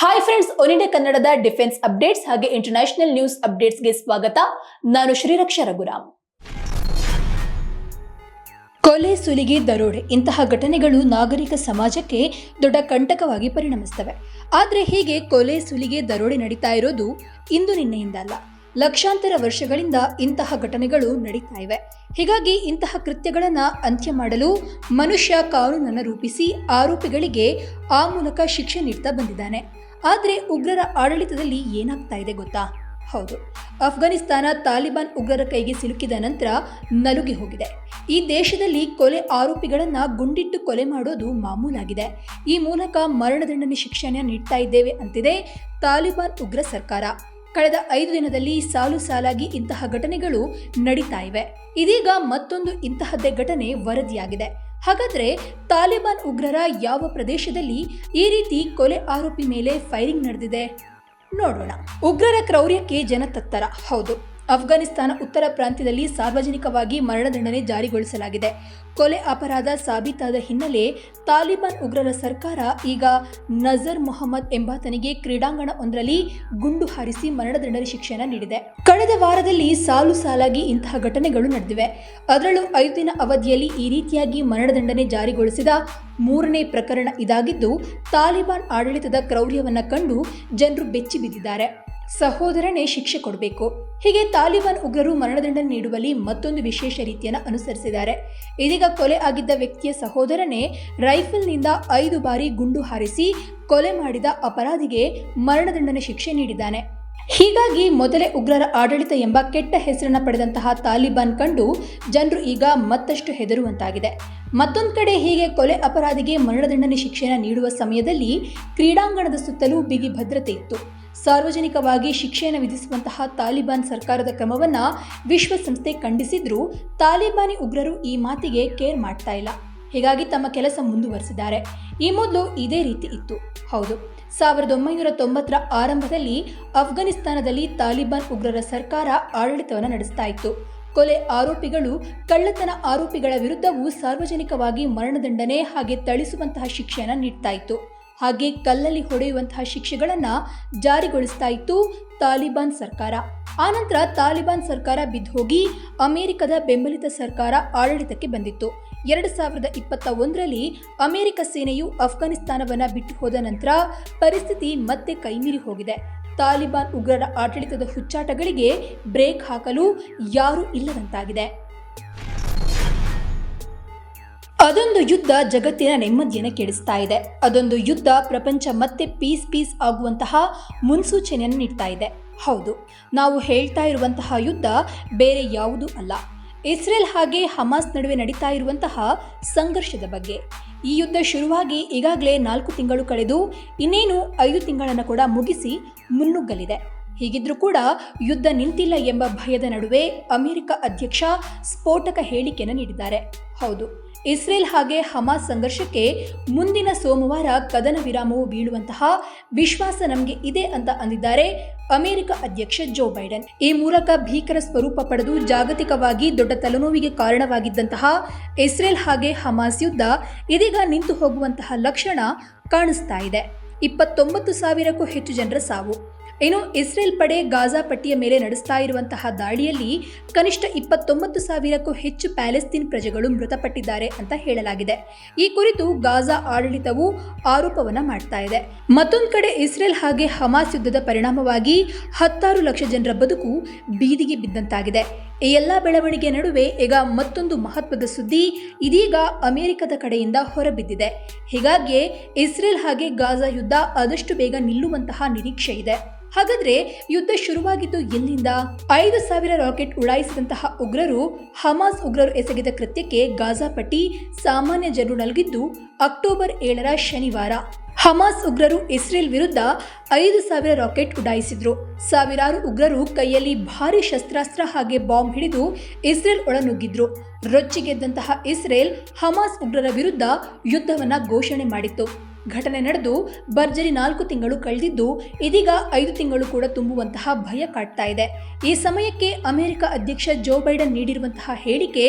Hi friends one India ಕನ್ನಡದ defence updates ಹಾಗೆ international news ಅಪ್ಡೇಟ್ಸ್ಗೆ ಸ್ವಾಗತ. ನಾನು ಶ್ರೀರಕ್ಷ ರಘುರಾಮ್. ಕೊಲೆ, ಸುಲಿಗೆ, ದರೋಡೆ ಇಂತಹ ಘಟನೆಗಳು ನಾಗರಿಕ ಸಮಾಜಕ್ಕೆ ದೊಡ್ಡ ಕಂಟಕವಾಗಿ ಪರಿಣಮಿಸ್ತವೆ. ಆದರೆ ಹೀಗೆ ಕೊಲೆ, ಸುಲಿಗೆ, ದರೋಡೆ ನಡೀತಾ ಇರೋದು ಇಂದು ನಿನ್ನೆಯಿಂದ ಅಲ್ಲ. ಲಕ್ಷಾಂತರ ವರ್ಷಗಳಿಂದ ಇಂತಹ ಘಟನೆಗಳು ನಡೀತಾ ಇವೆ. ಹೀಗಾಗಿ ಇಂತಹ ಕೃತ್ಯಗಳನ್ನು ಅಂತ್ಯ ಮಾಡಲು ಮನುಷ್ಯ ಕಾನೂನನ್ನು ರೂಪಿಸಿ ಆರೋಪಿಗಳಿಗೆ ಆ ಮೂಲಕ ಶಿಕ್ಷೆ ನೀಡ್ತಾ ಬಂದಿದ್ದಾನೆ. ಆದರೆ ಉಗ್ರರ ಆಡಳಿತದಲ್ಲಿ ಏನಾಗ್ತಾ ಇದೆ ಗೊತ್ತಾ? ಹೌದು. ಅಫ್ಘಾನಿಸ್ತಾನ ತಾಲಿಬಾನ್ ಉಗ್ರರ ಕೈಗೆ ಸಿಲುಕಿದ ನಂತರ ನಲುಗಿ ಹೋಗಿದೆ. ಈ ದೇಶದಲ್ಲಿ ಕೊಲೆ ಆರೋಪಿಗಳನ್ನು ಗುಂಡಿಟ್ಟು ಕೊಲೆ ಮಾಡೋದು ಮಾಮೂಲಾಗಿದೆ. ಈ ಮೂಲಕ ಮರಣದಂಡನೆ ಶಿಕ್ಷಣ ನೀಡ್ತಾ ಇದ್ದೇವೆ ಅಂತಿದೆ ತಾಲಿಬಾನ್ ಉಗ್ರ ಸರ್ಕಾರ. ಕಳೆದ ಐದು ದಿನದಲ್ಲಿ ಸಾಲು ಸಾಲಾಗಿ ಇಂತಹ ಘಟನೆಗಳು ನಡೀತಾ ಇವೆ. ಇದೀಗ ಮತ್ತೊಂದು ಇಂತಹದ್ದೇ ಘಟನೆ ವರದಿಯಾಗಿದೆ. ಹಾಗಾದ್ರೆ ತಾಲಿಬಾನ್ ಉಗ್ರರ ಯಾವ ಪ್ರದೇಶದಲ್ಲಿ ಈ ರೀತಿ ಕೊಲೆ ಆರೋಪಿ ಮೇಲೆ ಫೈರಿಂಗ್ ನಡೆದಿದೆ? ನೋಡೋಣ. ಉಗ್ರರ ಕ್ರೌರ್ಯಕ್ಕೆ ಜನ ತತ್ತರ ಹೌದು. ಅಫ್ಘಾನಿಸ್ತಾನ ಉತ್ತರ ಪ್ರಾಂತ್ಯದಲ್ಲಿ ಸಾರ್ವಜನಿಕವಾಗಿ ಮರಣದಂಡನೆ ಜಾರಿಗೊಳಿಸಲಾಗಿದೆ. ಕೊಲೆ ಅಪರಾಧ ಸಾಬೀತಾದ ಹಿನ್ನೆಲೆ ತಾಲಿಬಾನ್ ಉಗ್ರರ ಸರ್ಕಾರ ಈಗ ನಜರ್ ಮೊಹಮ್ಮದ್ ಎಂಬಾತನಿಗೆ ಕ್ರೀಡಾಂಗಣ ಒಂದರಲ್ಲಿ ಗುಂಡು ಹಾರಿಸಿ ಮರಣದಂಡನೆ ಶಿಕ್ಷಣ ನೀಡಿದೆ. ಕಳೆದ ವಾರದಲ್ಲಿ ಸಾಲು ಸಾಲಾಗಿ ಇಂತಹ ಘಟನೆಗಳು ನಡೆದಿವೆ. ಅದರಲ್ಲೂ ಐದು ದಿನ ಅವಧಿಯಲ್ಲಿ ಈ ರೀತಿಯಾಗಿ ಮರಣದಂಡನೆ ಜಾರಿಗೊಳಿಸಿದ ಮೂರನೇ ಪ್ರಕರಣ ಇದಾಗಿದ್ದು, ತಾಲಿಬಾನ್ ಆಡಳಿತದ ಕ್ರೌರ್ಯವನ್ನು ಕಂಡು ಜನರು ಬೆಚ್ಚಿ ಬಿದ್ದಿದ್ದಾರೆ ಸಹೋದರನೇ ಶಿಕ್ಷೆ ಕೊಡಬೇಕು. ಹೀಗೆ ತಾಲಿಬಾನ್ ಉಗ್ರರು ಮರಣದಂಡನೆ ನೀಡುವಲ್ಲಿ ಮತ್ತೊಂದು ವಿಶೇಷ ರೀತಿಯನ್ನು ಅನುಸರಿಸಿದ್ದಾರೆ. ಇದೀಗ ಕೊಲೆ ಆಗಿದ್ದ ವ್ಯಕ್ತಿಯ ಸಹೋದರನೇ ರೈಫಲ್ನಿಂದ ಐದು ಬಾರಿ ಗುಂಡು ಹಾರಿಸಿ ಕೊಲೆ ಮಾಡಿದ ಅಪರಾಧಿಗೆ ಮರಣದಂಡನೆ ಶಿಕ್ಷೆ ನೀಡಿದ್ದಾನೆ. ಹೀಗಾಗಿ ಮೊದಲೇ ಉಗ್ರರ ಆಡಳಿತ ಎಂಬ ಕೆಟ್ಟ ಹೆಸರನ್ನು ಪಡೆದಂತಹ ತಾಲಿಬಾನ್ ಕಂಡು ಜನರು ಈಗ ಮತ್ತಷ್ಟು ಹೆದರುವಂತಾಗಿದೆ. ಮತ್ತೊಂದು ಕಡೆ ಹೀಗೆ ಕೊಲೆ ಅಪರಾಧಿಗೆ ಮರಣದಂಡನೆ ಶಿಕ್ಷೆಯನ್ನು ನೀಡುವ ಸಮಯದಲ್ಲಿ ಕ್ರೀಡಾಂಗಣದ ಸುತ್ತಲೂ ಬಿಗಿ ಭದ್ರತೆ ಇತ್ತು. ಸಾರ್ವಜನಿಕವಾಗಿ ಶಿಕ್ಷೆಯನ್ನು ವಿಧಿಸುವಂತಹ ತಾಲಿಬಾನ್ ಸರ್ಕಾರದ ಕ್ರಮವನ್ನ ವಿಶ್ವಸಂಸ್ಥೆ ಖಂಡಿಸಿದ್ರೂ ತಾಲಿಬಾನಿ ಉಗ್ರರು ಈ ಮಾತಿಗೆ ಕೇರ್ ಮಾಡ್ತಾ ಇಲ್ಲ. ಹೀಗಾಗಿ ತಮ್ಮ ಕೆಲಸ ಮುಂದುವರೆಸಿದ್ದಾರೆ. ಈ ಮೊದಲು ಇದೇ ರೀತಿ ಇತ್ತು. ಹೌದು, ಸಾವಿರದ ಒಂಬೈನೂರ ತೊಂಬತ್ತರ ಆರಂಭದಲ್ಲಿ ಅಫ್ಘಾನಿಸ್ತಾನದಲ್ಲಿ ತಾಲಿಬಾನ್ ಉಗ್ರರ ಸರ್ಕಾರ ಆಡಳಿತವನ್ನು ನಡೆಸ್ತಾ ಇತ್ತು. ಕೊಲೆ ಆರೋಪಿಗಳು, ಕಳ್ಳತನ ಆರೋಪಿಗಳ ವಿರುದ್ಧವೂ ಸಾರ್ವಜನಿಕವಾಗಿ ಮರಣದಂಡನೆ ಹಾಗೆ ಥಳಿಸುವಂತಹ ಶಿಕ್ಷೆಯನ್ನು ನೀಡ್ತಾ ಇತ್ತು. ಹಾಗೆ ಕಲ್ಲಲ್ಲಿ ಹೊಡೆಯುವಂತಹ ಶಿಕ್ಷೆಗಳನ್ನು ಜಾರಿಗೊಳಿಸ್ತಾ ಇತ್ತು ತಾಲಿಬಾನ್ ಸರ್ಕಾರ. ಆನಂತರ ತಾಲಿಬಾನ್ ಸರ್ಕಾರ ಬಿದ್ದೋಗಿ ಅಮೆರಿಕದ ಬೆಂಬಲಿತ ಸರ್ಕಾರ ಆಡಳಿತಕ್ಕೆ ಬಂದಿತ್ತು. ಎರಡು ಸಾವಿರದ ಇಪ್ಪತ್ತ ಒಂದರಲ್ಲಿ ಅಮೆರಿಕ ಸೇನೆಯು ಅಫ್ಘಾನಿಸ್ತಾನವನ್ನು ಬಿಟ್ಟು ಹೋದ ನಂತರ ಪರಿಸ್ಥಿತಿ ಮತ್ತೆ ಕೈಮೀರಿ ಹೋಗಿದೆ. ತಾಲಿಬಾನ್ ಉಗ್ರರ ಆಡಳಿತದ ಹುಚ್ಚಾಟಗಳಿಗೆ ಬ್ರೇಕ್ ಹಾಕಲು ಯಾರೂ ಇಲ್ಲದಂತಾಗಿದೆ. ಅದೊಂದು ಯುದ್ಧ ಜಗತ್ತಿನ ನೆಮ್ಮದಿಯನ್ನು ಕೆಡಿಸ್ತಾ ಇದೆ. ಅದೊಂದು ಯುದ್ಧ ಪ್ರಪಂಚ ಮತ್ತೆ ಪೀಸ್ ಪೀಸ್ ಆಗುವಂತಹ ಮುನ್ಸೂಚನೆಯನ್ನು ನೀಡ್ತಾ ಇದೆ. ಹೌದು, ನಾವು ಹೇಳ್ತಾ ಇರುವಂತಹ ಯುದ್ಧ ಬೇರೆ ಯಾವುದೂ ಅಲ್ಲ. ಇಸ್ರೇಲ್ ಹಾಗೆ ಹಮಾಸ್ ನಡುವೆ ನಡೀತಾ ಇರುವಂತಹ ಸಂಘರ್ಷದ ಬಗ್ಗೆ. ಈ ಯುದ್ಧ ಶುರುವಾಗಿ ಈಗಾಗಲೇ ನಾಲ್ಕು ತಿಂಗಳು ಕಳೆದು ಇನ್ನೇನು ಐದು ತಿಂಗಳನ್ನು ಕೂಡ ಮುಗಿಸಿ ಮುನ್ನುಗ್ಗಲಿದೆ. ಹೀಗಿದ್ರೂ ಕೂಡ ಯುದ್ಧ ನಿಂತಿಲ್ಲ ಎಂಬ ಭಯದ ನಡುವೆ ಅಮೆರಿಕ ಅಧ್ಯಕ್ಷ ಸ್ಫೋಟಕ ಹೇಳಿಕೆಯನ್ನು ನೀಡಿದ್ದಾರೆ. ಹೌದು ಇಸ್ರೇಲ್ ಹಾಗೆ ಹಮಾಸ್ ಸಂಘರ್ಷಕ್ಕೆ ಮುಂದಿನ ಸೋಮವಾರ ಕದನ ವಿರಾಮವು ಬೀಳುವಂತಹ ವಿಶ್ವಾಸ ನಮಗೆ ಇದೆ ಅಂತ ಅಂದಿದ್ದಾರೆ ಅಮೆರಿಕ ಅಧ್ಯಕ್ಷ ಜೋ ಬೈಡನ್. ಈ ಮೂಲಕ ಭೀಕರ ಸ್ವರೂಪ ಪಡೆದು ಜಾಗತಿಕವಾಗಿ ದೊಡ್ಡ ತಲೆನೋವಿಗೆ ಕಾರಣವಾಗಿದ್ದಂತಹ ಇಸ್ರೇಲ್ ಹಾಗೆ ಹಮಾಸ್ ಯುದ್ಧ ಇದೀಗ ನಿಂತು ಹೋಗುವಂತಹ ಲಕ್ಷಣ ಕಾಣಿಸ್ತಾ ಇದೆ. ಇಪ್ಪತ್ತೊಂಬತ್ತು ಸಾವಿರಕ್ಕೂ ಹೆಚ್ಚು ಜನರ ಸಾವು. ಇನ್ನು ಇಸ್ರೇಲ್ ಪಡೆ ಗಾಜಾ ಪಟ್ಟಿಯ ಮೇಲೆ ನಡೆಸ್ತಾ ಇರುವಂತಹ ದಾಳಿಯಲ್ಲಿ ಕನಿಷ್ಠ ಇಪ್ಪತ್ತೊಂಬತ್ತು ಸಾವಿರಕ್ಕೂ ಹೆಚ್ಚು ಪ್ಯಾಲೆಸ್ತೀನ್ ಪ್ರಜೆಗಳು ಮೃತಪಟ್ಟಿದ್ದಾರೆ ಅಂತ ಹೇಳಲಾಗಿದೆ. ಈ ಕುರಿತು ಗಾಜಾ ಆಡಳಿತವು ಆರೋಪವನ್ನ ಮಾಡ್ತಾ ಇದೆ. ಮತ್ತೊಂದು ಕಡೆ ಇಸ್ರೇಲ್ ಹಾಗೆ ಹಮಾಸ್ ಯುದ್ಧದ ಪರಿಣಾಮವಾಗಿ ಹತ್ತಾರು ಲಕ್ಷ ಜನರ ಬದುಕು ಬೀದಿಗೆ ಬಿದ್ದಂತಾಗಿದೆ. ಈ ಎಲ್ಲ ಬೆಳವಣಿಗೆ ನಡುವೆ ಈಗ ಮತ್ತೊಂದು ಮಹತ್ವದ ಸುದ್ದಿ ಇದೀಗ ಅಮೆರಿಕದ ಕಡೆಯಿಂದ ಹೊರಬಿದ್ದಿದೆ. ಹೀಗಾಗಿ ಇಸ್ರೇಲ್ ಹಾಗೆ ಗಾಜಾ ಯುದ್ಧ ಆದಷ್ಟು ಬೇಗ ನಿಲ್ಲುವಂತಹ ನಿರೀಕ್ಷೆ ಇದೆ. ಹಾಗಾದ್ರೆ ಯುದ್ಧ ಶುರುವಾಗಿದ್ದು ಎಲ್ಲಿಂದ? ಐದು ಸಾವಿರ ರಾಕೆಟ್ ಉಡಾಯಿಸಿದಂತಹ ಉಗ್ರರು ಹಮಾಸ್ ಉಗ್ರರು ಎಸಗಿದ ಕೃತ್ಯಕ್ಕೆ ಗಾಜಾ ಪಟ್ಟಿ ಸಾಮಾನ್ಯ ಜನರು ನಲಗಿದ್ದು ಅಕ್ಟೋಬರ್ ಏಳರ ಶನಿವಾರ. ಹಮಾಸ್ ಉಗ್ರರು ಇಸ್ರೇಲ್ ವಿರುದ್ಧ ಐದು ಸಾವಿರ ರಾಕೆಟ್ ಉಡಾಯಿಸಿದ್ರು. ಸಾವಿರಾರು ಉಗ್ರರು ಕೈಯಲ್ಲಿ ಭಾರಿ ಶಸ್ತ್ರಾಸ್ತ್ರ ಹಾಗೆ ಬಾಂಬ್ ಹಿಡಿದು ಇಸ್ರೇಲ್ ಒಳನುಗ್ಗಿದ್ರು. ರೊಚ್ಚಿಗೆದ್ದಂತಹ ಇಸ್ರೇಲ್ ಹಮಾಸ್ ಉಗ್ರರ ವಿರುದ್ಧ ಯುದ್ಧವನ್ನ ಘೋಷಣೆ ಮಾಡಿತ್ತು. ಘಟನೆ ನಡೆದು ಭರ್ಜರಿ ನಾಲ್ಕು ತಿಂಗಳು ಕಳೆದಿದ್ದು, ಇದೀಗ ಐದು ತಿಂಗಳು ಕೂಡ ತುಂಬುವಂತಹ ಭಯ ಕಾಡ್ತಾ ಇದೆ. ಈ ಸಮಯಕ್ಕೆ ಅಮೆರಿಕ ಅಧ್ಯಕ್ಷ ಜೋ ಬೈಡನ್ ನೀಡಿರುವಂತಹ ಹೇಳಿಕೆ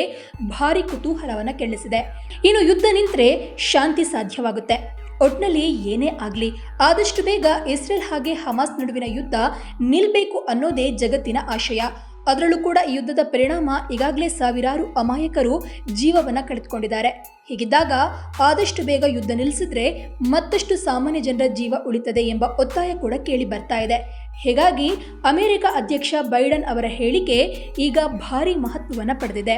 ಭಾರಿ ಕುತೂಹಲವನ್ನು ಕೆಳಿಸಿದೆ ಇನ್ನು ಯುದ್ಧ ನಿಂತರೆ ಶಾಂತಿ ಸಾಧ್ಯವಾಗುತ್ತೆ. ಒಟ್ನಲ್ಲಿ ಏನೇ ಆಗಲಿ, ಆದಷ್ಟು ಬೇಗ ಇಸ್ರೇಲ್ ಹಾಗೆ ಹಮಾಸ್ ನಡುವಿನ ಯುದ್ಧ ನಿಲ್ಬೇಕು ಅನ್ನೋದೇ ಜಗತ್ತಿನ ಆಶಯ. ಅದರಲ್ಲೂ ಕೂಡ ಈ ಯುದ್ಧದ ಪರಿಣಾಮ ಈಗಾಗಲೇ ಸಾವಿರಾರು ಅಮಾಯಕರು ಜೀವವನ್ನು ಕಳೆದುಕೊಂಡಿದ್ದಾರೆ. ಹೀಗಿದ್ದಾಗ ಆದಷ್ಟು ಬೇಗ ಯುದ್ಧ ನಿಲ್ಲಿಸಿದ್ರೆ ಮತ್ತಷ್ಟು ಸಾಮಾನ್ಯ ಜನರ ಜೀವ ಉಳಿತದೆ ಎಂಬ ಒತ್ತಾಯ ಕೂಡ ಕೇಳಿ ಬರ್ತಾ ಇದೆ. ಹೀಗಾಗಿ ಅಮೆರಿಕ ಅಧ್ಯಕ್ಷ ಬೈಡನ್ ಅವರ ಹೇಳಿಕೆ ಈಗ ಭಾರಿ ಮಹತ್ವವನ್ನು ಪಡೆದಿದೆ.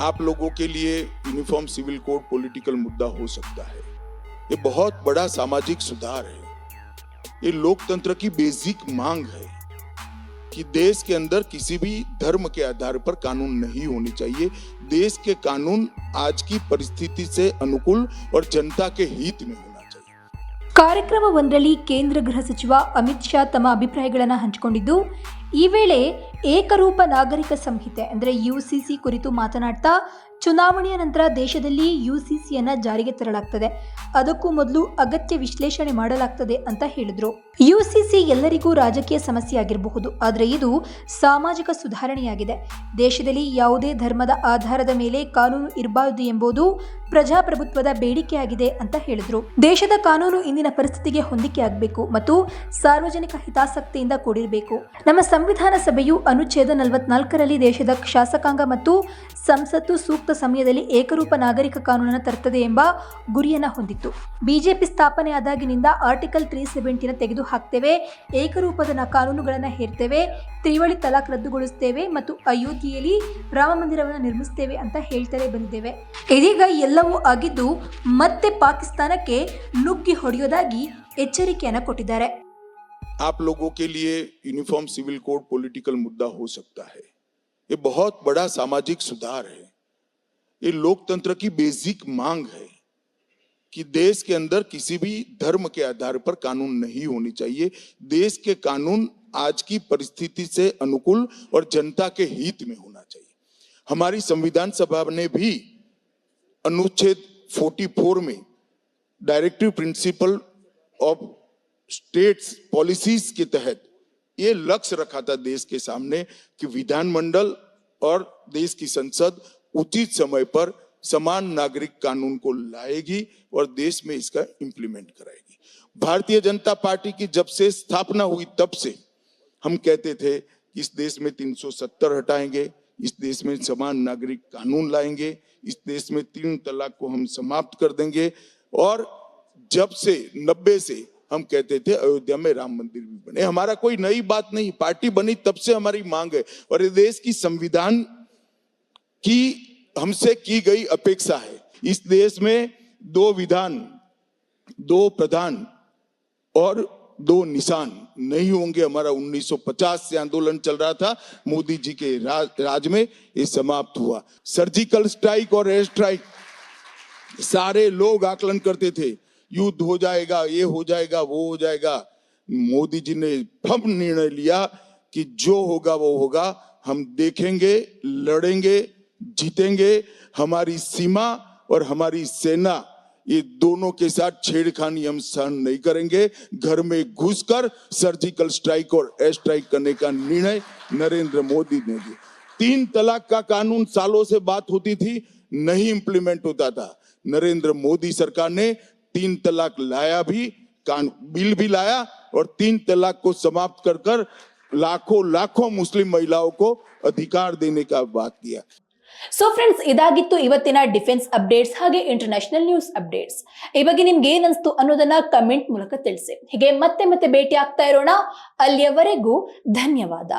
आप लोगों के लिए यूनिफॉर्म सिविल कोड पॉलिटिकल मुद्दा हो सकता है ये बहुत बड़ा सामाजिक सुधार है ये लोकतंत्र की बेसिक मांग है कि देश के अंदर किसी भी धर्म के आधार पर कानून नहीं होने चाहिए देश के कानून आज की परिस्थिति से अनुकूल और जनता के हित में होना चाहिए ಕಾರ್ಯಕ್ರಮವೊಂದರಲ್ಲಿ ಕೇಂದ್ರ ಗೃಹ ಸಚಿವ ಅಮಿತ್ ಶಾ ತಮ್ಮ ಅಭಿಪ್ರಾಯಗಳನ್ನು ಹಂಚಿಕೊಂಡಿದ್ದು ಈ ವೇಳೆ ಏಕರೂಪ ನಾಗರಿಕ ಸಂಹಿತೆ, ಅಂದರೆ ಯು ಸಿ ಸಿ ಕುರಿತು ಮಾತನಾಡ್ತಾ ಚುನಾವಣೆಯ ನಂತರ ದೇಶದಲ್ಲಿ ಯು ಸಿ ಸಿಯನ್ನು ಜಾರಿಗೆ ತರಲಾಗ್ತದೆ. ಅದಕ್ಕೂ ಮೊದಲು ಅಗತ್ಯ ವಿಶ್ಲೇಷಣೆ ಮಾಡಲಾಗ್ತದೆ ಅಂತ ಹೇಳಿದರು. ಯು ಸಿ ಸಿ ಎಲ್ಲರಿಗೂ ರಾಜಕೀಯ ಸಮಸ್ಯೆ ಆಗಿರಬಹುದು, ಆದರೆ ಇದು ಸಾಮಾಜಿಕ ಸುಧಾರಣೆಯಾಗಿದೆ. ದೇಶದಲ್ಲಿ ಯಾವುದೇ ಧರ್ಮದ ಆಧಾರದ ಮೇಲೆ ಕಾನೂನು ಇರಬಾರದು ಎಂಬುದು ಪ್ರಜಾಪ್ರಭುತ್ವದ ಬೇಡಿಕೆಯಾಗಿದೆ ಅಂತ ಹೇಳಿದರು. ದೇಶದ ಕಾನೂನು ಇಂದಿನ ಪರಿಸ್ಥಿತಿಗೆ ಹೊಂದಿಕೆ ಆಗಬೇಕು ಮತ್ತು ಸಾರ್ವಜನಿಕ ಹಿತಾಸಕ್ತಿಯಿಂದ ಕೂಡಿರಬೇಕು. ನಮ್ಮ ಸಂವಿಧಾನ ಸಭೆಯು ಅನುಚ್ಛೇದ ನಲವತ್ನಾಲ್ಕರಲ್ಲಿ ದೇಶದ ಶಾಸಕಾಂಗ ಮತ್ತು ಸಂಸತ್ತು ಸೂಕ್ತ ಸಮಯದಲ್ಲಿ ಏಕರೂಪ ನಾಗರಿಕ ಕಾನೂನನ್ನು ತರುತ್ತದೆ ಎಂಬ ಗುರಿಯನ್ನು ಹೊಂದಿತ್ತು. ಬಿಜೆಪಿ ಸ್ಥಾಪನೆ ಆದಾಗಿನಿಂದ ಆರ್ಟಿಕಲ್ ತ್ರೀ ಸೆವೆಂಟಿನ ತೆಗೆದು ಹಾಕ್ತೇವೆ ಏಕರೂಪದ ಕಾನೂನುಗಳನ್ನು ಹೇರ್ತೇವೆ, ತ್ರಿವಳಿ ತಲಾಖ್ ರದ್ದುಗೊಳಿಸ್ತೇವೆ ಮತ್ತು ಅಯೋಧ್ಯೆಯಲ್ಲಿ ರಾಮ ಮಂದಿರವನ್ನು ನಿರ್ಮಿಸ್ತೇವೆ ಅಂತ ಹೇಳ್ತಲೇ ಬಂದಿದ್ದೇವೆ. ಇದೀಗ ಎಲ್ಲವೂ ಆಗಿದ್ದು ಮತ್ತೆ ಪಾಕಿಸ್ತಾನಕ್ಕೆ ನುಗ್ಗಿ ಹೊಡೆಯೋದಾಗಿ ಎಚ್ಚರಿಕೆಯನ್ನು ಕೊಟ್ಟಿದ್ದಾರೆ. आप लोगों के लिए यूनिफॉर्म सिविल कोड पॉलिटिकल मुद्दा हो सकता है। ये बहुत बड़ा सामाजिक सुधार है। ये लोकतंत्र की बेसिक मांग है कि देश के अंदर किसी भी धर्म के आधार पर कानून नहीं होने चाहिए। देश के कानून आज की परिस्थिति से अनुकूल और जनता के हित में होना चाहिए। हमारी संविधान सभा ने भी अनुच्छेद 44 में directive principle of states policies के तहत ये लक्ष्य रखा था देश के सामने कि विधानमंडल और देश की संसद उचित समय पर समान नागरिक कानून को लाएगी और देश में इसका इंप्लीमेंट कराएगी। भारतीय जनता पार्टी की जब से स्थापना हुई तब से हम कहते थे कि इस देश में 370 हटाएँगे, इस देश में समान नागरिक कानून लाएँगे, इस देश में तीन तलाक को हम समाप्त कर देंगे और जब से, नब्बे से हम कहते थे अयोध्या में राम मंदिर भी बने। हमारा कोई नई बात नहीं पार्टी बनी तब से हमारी मांग है। और ये देश की संविधान की हमसे की गई अपेक्षा है। इस देश में दो विधान दो प्रधान और दो निशान नहीं होंगे। हमारा 1950 से आंदोलन चल रहा था मोदी जी के राज, राज में ये समाप्त हुआ। सर्जिकल स्ट्राइक और एयर स्ट्राइक सारे लोग आकलन करते थे। युद्ध हो जाएगा, ये हो जाएगा, वो हो जाएगा। मोदी जी ने फम निर्णय लिया कि जो होगा, वो होगा। हम देखेंगे, लड़ेंगे, जीतेंगे। हमारी सीमा और हमारी सेना, ये दोनों के साथ छेड़खानी हम सहन नहीं करेंगे। घर में घुसकर सर्जिकल स्ट्राइक और एयर स्ट्राइक करने का निर्णय नरेंद्र मोदी ने लिया तीन तलाक का कानून सालों से बात होती थी, नहीं इंप्लीमेंट होता था। नरेंद्र मोदी सरकार ने तीन तलाक लाया भी कान बिल भी लाया और तीन तलाक को समाप्त कर कर लाखों लाखों मुस्लिम महिलाओं को अधिकार देने का बात किया ಸೊ ಫ್ರೆಂಡ್ಸ್ ಇದಾಗಿತ್ತು ಇವತ್ತಿನ ಡಿಫೆನ್ಸ್ ಅಪ್ಡೇಟ್ಸ್ ಹಾಗೆ ಇಂಟರ್ನ್ಯಾಷನಲ್ ನ್ಯೂಸ್ ಅಪ್ಡೇಟ್ಸ್ ಈ ಬಗ್ಗೆ ನಿಮ್ಗೆ ಏನ್ ಅನ್ಸ್ತು ಅನ್ನೋದನ್ನ ಕಮೆಂಟ್ ಮೂಲಕ ತಿಳಿಸಿ ಹೀಗೆ ಮತ್ತೆ ಮತ್ತೆ ಭೇಟಿ ಆಗ್ತಾ ಇರೋಣ ಅಲ್ಲಿಯವರೆಗೂ ಧನ್ಯವಾದ